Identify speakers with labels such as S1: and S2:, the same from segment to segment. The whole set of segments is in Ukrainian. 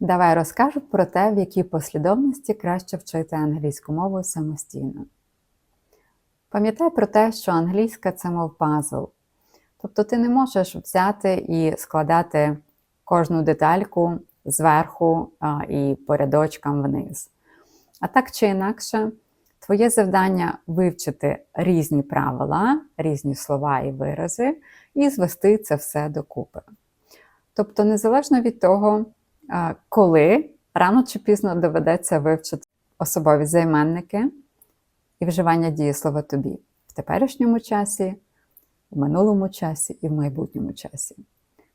S1: Давай розкажу про те, в якій послідовності краще вчити англійську мову самостійно. Пам'ятай про те, що англійська це мов пазл. Тобто ти не можеш взяти і складати кожну детальку зверху а, і по рядочкам вниз. А так чи інакше, твоє завдання вивчити різні правила, різні слова і вирази, і звести це все докупи. Тобто, незалежно від того, коли рано чи пізно доведеться вивчити особові займенники і вживання дієслова тобі в теперішньому часі, в минулому часі і в майбутньому часі,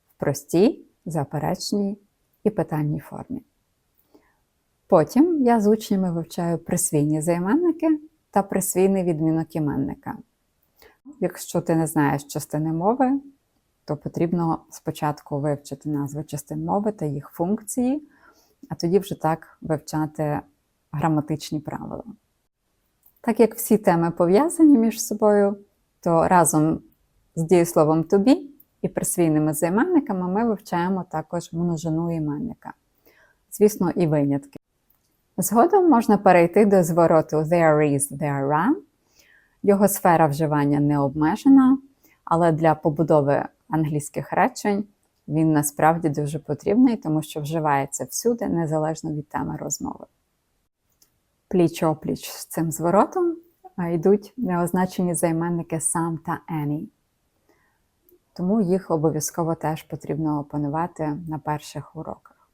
S1: в простій, заперечній і питальній формі. Потім я з учнями вивчаю присвійні займенники та присвійний відмінок іменника. Якщо ти не знаєш частини мови, то потрібно спочатку вивчити назви частин мови та їх функції, а тоді вже так вивчати граматичні правила. Так як всі теми пов'язані між собою, то разом з дієсловом to be і присвійними займенниками ми вивчаємо також множину іменника. Звісно, і винятки. Згодом можна перейти до звороту there is, there are. Його сфера вживання не обмежена, але для побудови англійських речень він насправді дуже потрібний, тому що вживається всюди, незалежно від теми розмови. Пліч-опліч з цим зворотом йдуть неозначені займенники sum та any. Тому їх обов'язково теж потрібно опанувати на перших уроках.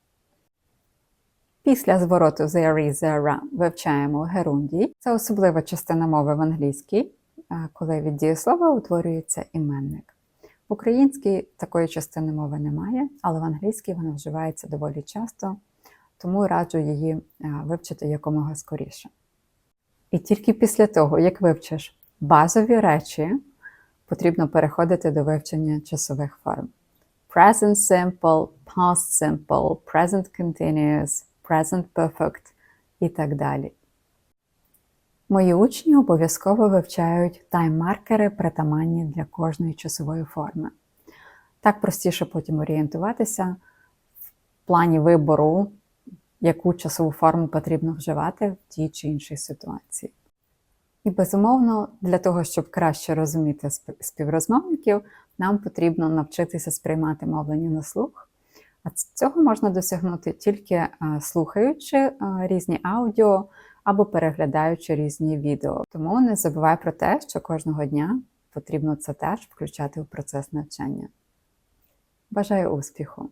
S1: Після звороту there is, there вивчаємо герундій. Це особлива частина мови в англійській, коли від дієслова утворюється іменник. В українській такої частини мови немає, але в англійській вона вживається доволі часто, тому раджу її вивчити якомога скоріше. І тільки після того, як вивчиш базові речі, потрібно переходити до вивчення часових форм. Present simple, past simple, present continuous, present perfect і так далі. Мої учні обов'язково вивчають тайм-маркери, притаманні для кожної часової форми. Так простіше потім орієнтуватися в плані вибору, яку часову форму потрібно вживати в тій чи іншій ситуації. І, безумовно, для того, щоб краще розуміти співрозмовників, нам потрібно навчитися сприймати мовлення на слух. А цього можна досягнути тільки слухаючи різні аудіо або переглядаючи різні відео. Тому не забувай про те, що кожного дня потрібно це теж включати у процес навчання. Бажаю успіху!